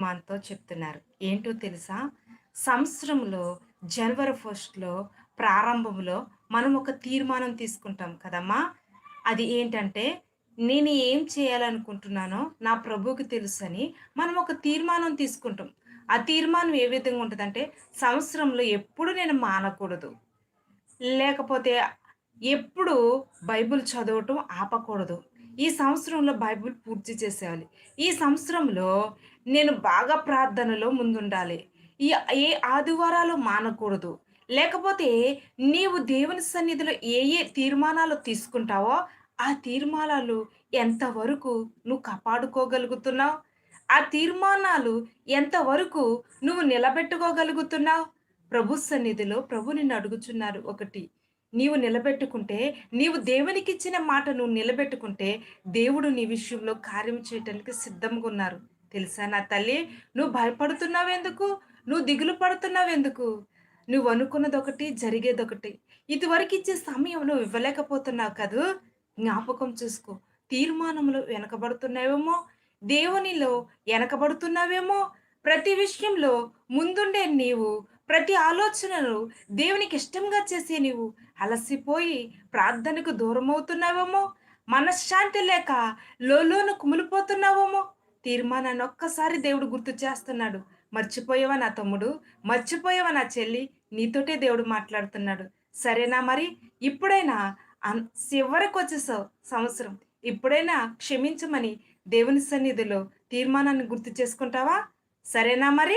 మనతో చెప్తున్నారు. ఏంటో తెలుసా? సంవత్సరంలో జనవరి ఫస్ట్‌లో ప్రారంభంలో మనం ఒక తీర్మానం తీసుకుంటాం కదమ్మా! అది ఏంటంటే, నేను ఏం చేయాలనుకుంటున్నానో నా ప్రభువుకి తెలుసని మనం ఒక తీర్మానం తీసుకుంటాం. ఆ తీర్మానం ఏ విధంగా ఉంటుందంటే సంవత్సరంలో ఎప్పుడు నేను మానకూడదు. లేకపోతే ఎప్పుడు బైబిల్ చదవటం ఆపకూడదు. ఈ సంవత్సరంలో బైబిల్ పూర్తి చేసేయాలి. ఈ సంవత్సరంలో నేను బాగా ప్రార్థనలో ముందుండాలి. ఈ ఏ ఆదివారాలు మానకూడదు. లేకపోతే నీవు దేవుని సన్నిధిలో ఏ ఏ తీర్మానాలు తీసుకుంటావో, ఆ తీర్మానాలు ఎంతవరకు నువ్వు కాపాడుకోగలుగుతున్నావు? ఆ తీర్మానాలు ఎంతవరకు నువ్వు నిలబెట్టుకోగలుగుతున్నావు? ప్రభు సన్నిధిలో ప్రభు నిన్ను అడుగుచున్నారు ఒకటి. నీవు నిలబెట్టుకుంటే, నీవు దేవునికి ఇచ్చిన మాట నువ్వు నిలబెట్టుకుంటే, దేవుడు నీ విషయంలో కార్యం చేయటానికి సిద్ధంగా ఉన్నారు తెలుసా నా తల్లి? నువ్వు భయపడుతున్నావెందుకు? నువ్వు దిగులు పడుతున్నావెందుకు? నువ్వు వనుకున్నదొకటి జరిగేదొకటి. ఇదివరకిచ్చే సమయం నువ్వు ఇవ్వలేకపోతున్నావు కదూ! జ్ఞాపకం చూసుకో తీర్మానంలో వెనకబడుతున్నావేమో, దేవునిలో వెనకబడుతున్నావేమో ప్రతి విషయంలో ముందుండే నీవు, ప్రతి ఆలోచనను దేవునికి ఇష్టంగా చేసే నీవు అలసిపోయి ప్రార్థనకు దూరమవుతున్నావేమో, మనశ్శాంతి లేక లోలోను కుమిలిపోతున్నావేమో, తీర్మానాన్ని ఒక్కసారి దేవుడు గుర్తు చేస్తున్నాడు. మర్చిపోయావా నా తమ్ముడు? మర్చిపోయావా నా చెల్లి? నీతోటే దేవుడు మాట్లాడుతున్నాడు. సరేనా మరి? ఇప్పుడైనా చివరికి వచ్చేసావు సంవత్సరం. ఇప్పుడైనా క్షమించమని దేవుని సన్నిధిలో తీర్మానాన్ని గుర్తు చేసుకుంటావా? సరేనా మరి?